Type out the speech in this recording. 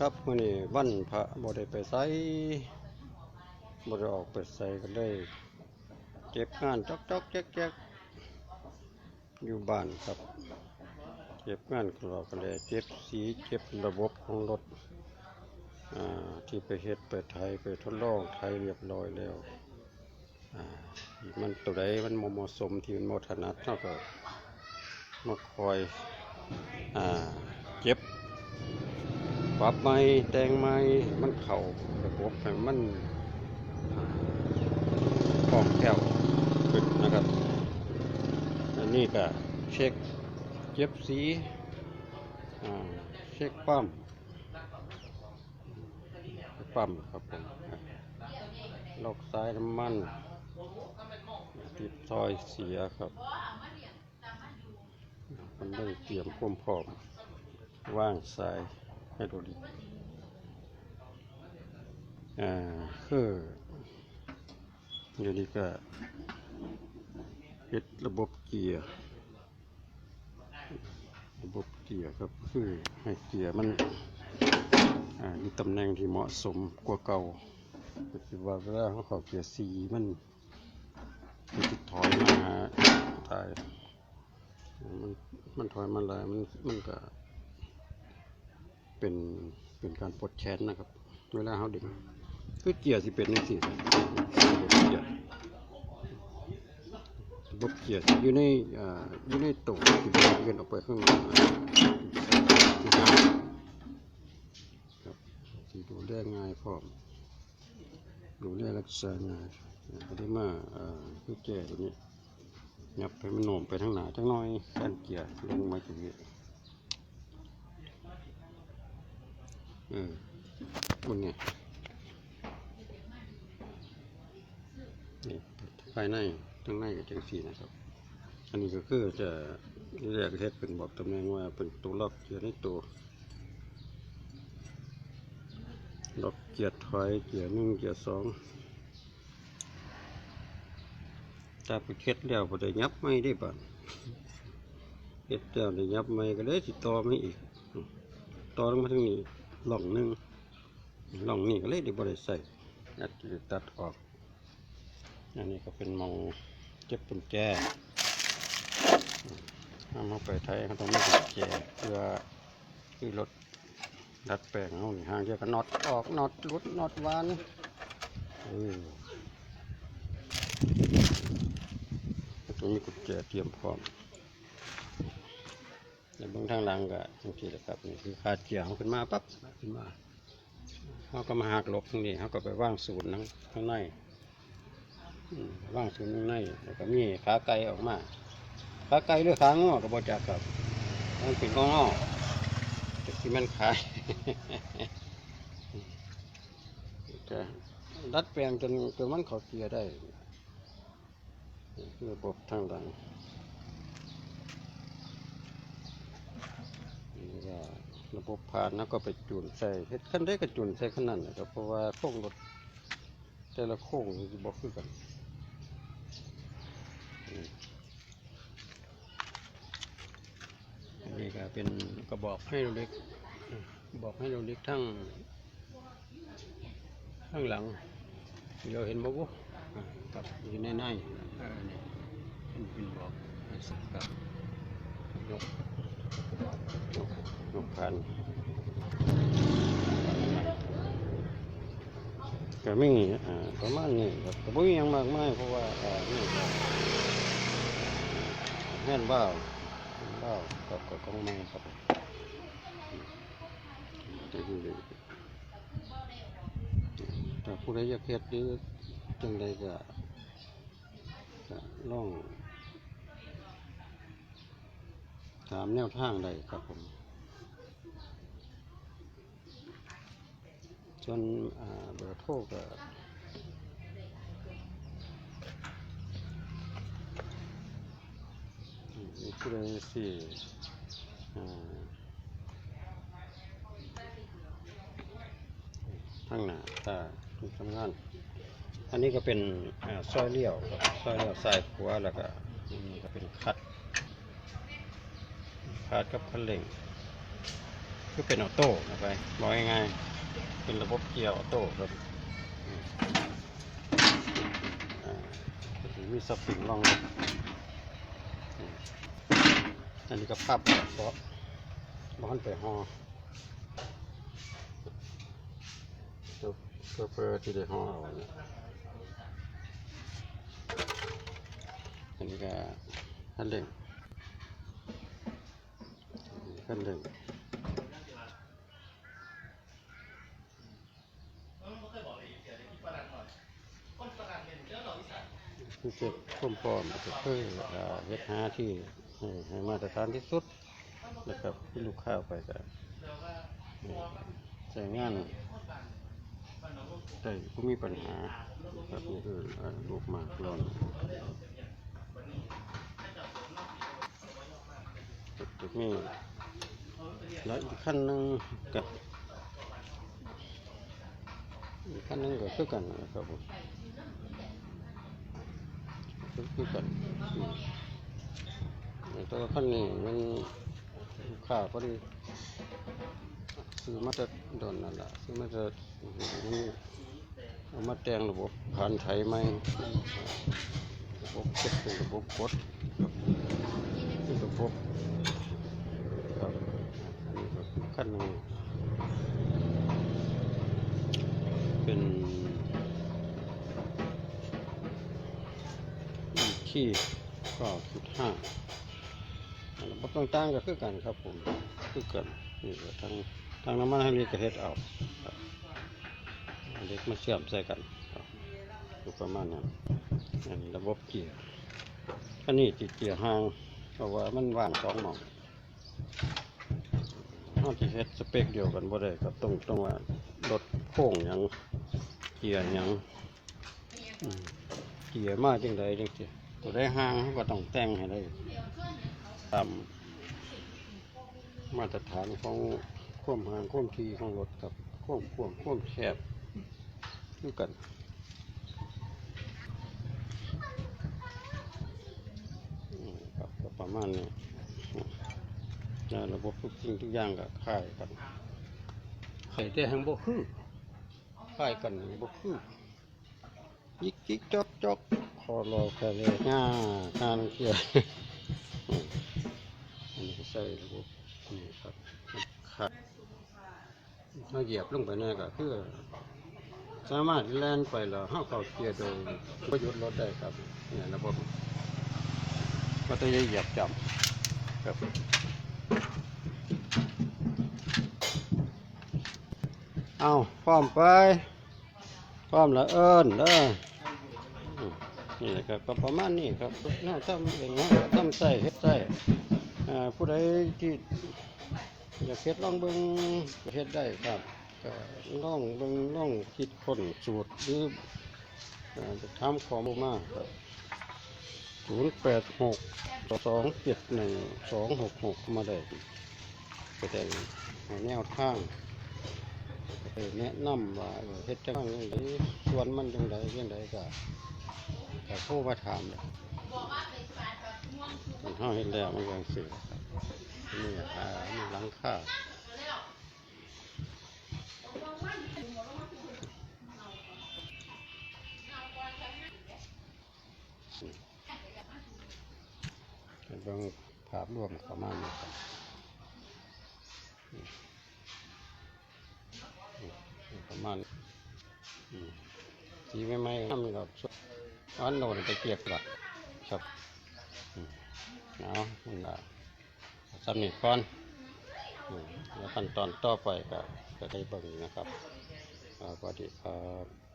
ครับมื้อนี้วันพระบ่ได้ไปไสบ่ได้ออกไปไสก็เลยเก็บงานจอกๆแจ๊กๆอยู่บ้านครับ เก็บงานก็ก็เลยเก็บสีเก็บระบบของรถที่ไปเฮ็ดไปไทยไปทดลองไทยเรียบร้อยแล้วมันตัวใดมันเหมาะสมที่มันบ่ถนัดเฮาก็มาคอยอเก็บ ปรับไม้แต่งไม้มันเข่าระบบให้มันคล่องแคล่วขึ้นนะครับ อันนี้ก็เช็คเย็บสีเช็คปั๊มปั๊มครับผมล็อกสายน้ำมัน ติดซอยเสียครับ มันได้เตรียมความพร้อมว่างสาย ไฮโดรลิอ่าคืออยู่นี่ก็เฮ็ดระบบเกียร์ระบบเกียร์ครับคือให้เกียร์มันอ่าอยู่ตำแหน่งที่เหมาะสมกว่าเก่าคือว่าเวลาเขาข้าเกียร์สีมันมันถอยมาตายมันมันถอยมาหลยมันมันก็ เป็นเป็นการปลดแขนนะครับ เวลาเขาดึงคือเกียร์สิเป็นนี่สิบเกียร์บเกียร์อยู่ในอ่าอยู่ในตู้ที่เป็นเลื่อนออกไปข้างนอกที่ง่าครับที่ดูแลง่ายพร้อมดูแลรักษาง่ายอดีมาอ่าคือแก่ตัวนี้ยับไปมันโหน่มไปทางหน้าจังน้อยแค่นเกียร์ลงมาตรงนี้ เออมันไงนี่ภายในทั้งในกับจังสีนะครับ อันนี้ก็คือจะเรียกเฮ็ดเป็นบอกตำแหน่งว่าเป็นตัวล็อกเกียร์ในตัวล็อกเกียร์ถอยเกียร์หนึ่งเกียร์สองถ้าไปเฮ็ดแล้วพอได้ยับไม่ได้บ้านเฮ็ดแล้วได้ยับไม่ก็เลยติดต่อไม่อีกต่อลงมาทางนี้ หล่องหนึ่งหล่องนี้ก็เลยได้บริใส่นัดตัดออก อันนี้ก็เป็นมองเจ็บปุ่นแจเอามาไปไทยเขาต้องไม่กุญแจเพื่อคือรถดัดแปลงเขาห่างเดียวกันน็อตออกน็อตรุดน็อตวานเออต้องมีกุญแจเตรียมพร้อม ในเบื้องทางหลังก็จังซี่แหละครับนี่คือขาดเกี่ยวขึ้นมาปั๊บขึ้นมาเขาก็มาหักหลบตรงนี้เขาก็ไปว่างศูนย์นั่งข้างในว่างศูนย์ข้างในแล้วก็มีขาไก่ออกมาขาไก่หรือขางอก็บอจักครับมันเป็นงอกแต่ที่มันขายจะดัดแปลงจนจนมันขาเกียร์ได้คือระบบทางหลัง นี่ก็ ระบบผ่านแล้วก็ไปจูนใส่เฮ็ดขั้นได้ก็จูนใส่ขนนั้นะครับเพราะว่าโค้งรถแต่ละโค้งมันจะบอกคือกันอันนี้ก็เป็นกระบอกให้เราเล็กบอกให้เราเล็กทั้งข้างหลังเดี๋ยวเห็นบ่บุกับอยู่ในในออนี่เป็นเป็นบอกให้สักกับยก ลูกพันก็มีประมาณนี้ครับก็บ่มีหยังมากมายเพราะว่านี่แม่นบ้าวแม่นบ้าวกับกับของไม้ครับถ้าผู้ใดอยากเฮ็ดหรือจังใดก็ก็ลองถามแนวทางใดครับผม ส่วนเบอร์โทรก็มีผู้ใดสี่อ่างหน้าถ้าทุกทำงาน อันนี้ก็เป็นซอยเลี้ยวครับซอยเลี้ยวซ้ายขวาแล้วก็นี่ก็เป็นคัดคัดกับคันเร่งคือเป็นออโต้นะครับบอกง่ายๆ เป็นระบบเกียร์ออโต้ครับอ่าจะมีสปริงรองรับอันนี้ก็ภาพแบบเบาะบ้านไปหอตัวตัวเปอที่ได้ห่อเอาเนี่ยอันนี้ก็คันเร่งคันเร่ง คือเก็บข้อมปอมก็คืออ่าเฮ็ดหาที่ให้มาตรฐานที่สุดนะครับที่ลูกค้าไปก็ใช้งานแต่ผู้มีปัญหาครับนี่คืออลูกหมากร้อนจุดนี้แล้วอีกขั้นหนึ่งกับอีกขั้นหนึ่งก็คือกันนะครับผม คือกันแต่ว่าขั้นนี้มันลูกค้าพอดีซื้อมาจะโดนนั่นแหละซื้อมาจะเอามาแต่งระบบผ่านไถไหมระบบเก็บเป็นระบบกดครับเป็นระบบครับอันนี้ก็ขั้นหนึ่ง ที่ก็จุดห้าระบบต่างๆก็คือกันครับผมคือกันนี่ก็ทางทางน้ำมันให้เรียกเฮ็ดเอาครับเด็กมาเชื่อมใส่กันอยู่ประมาณนั้นอันนี้ระบบเกียร์อันนี้ติดเกียร์ห่างเพราะว่ามันว่างสองหม่องเอาที่เฮ็ดสเปคเดียวกันบ่ได้ครับต้องต้องว่ารถโค้งหยังเกียร์หยังเกียร์มาจังไดจังซี่ ตัวได้ห้างเขาก็ต้องแต่งให้ได้ตามมาตรฐานของควมห่างควมทีของรถกับควมกว้างควมแคบด้วยกันอืมครับประมาณนี้แล้วระบบทุกสิ่งทุกอย่างก็คล้ายกันใส่แต่หังบ่คือคล้ายกันบ่คือ ยิกยิกจกจอกคอรอแคเลง่าการเกี่ยวอันนี้ใส่ระบบนี่ครับครับเราเหยียบลงไปเนี่ยก็คือสามารถแล่นไปแล้วห้าเข้าเกียร์โดยประยุทธ์รถได้ครับเนี่ยระบบก็ต้องเหยียบจับครับเอาพร้อมไปพร้อมแล้วเอิญเด้อ นี่แหละครับก็ประมาณนี้ครับน่าทำเองนะทำใส่เฮ็ดใส่ผู้ใดที่อยากเฮ็ดลองเบิ่งเฮ็ดได้ครับก็ลองเบิ่งลองคิดคนสูตรหรืออ่าจะทำขอมูลมาครับศูนย์แปดหกสองเจ็ดหนึ่งสองหกหกมาได้ก็ได้แนวทางแนะนำว่าเฮ็ดจังไดส่วนมันจังไดจังไดก็ ก็โทรมาถามเลยมันเฮาเฮ็ดแล้วมันก็จังซี่ครับนี่อ่านี่หลังคาเป็นเบิ่งภาพรวมประมาณนี้ครับประมาณอืมสีไม่ไม่ทำแบ บอันโนนไปเก็บหลักครับเนาะมันละสำนิก่อนแล้วขั้นตอนต่อไปก็จะได้เบิ่งนะครับสวัสดีครับ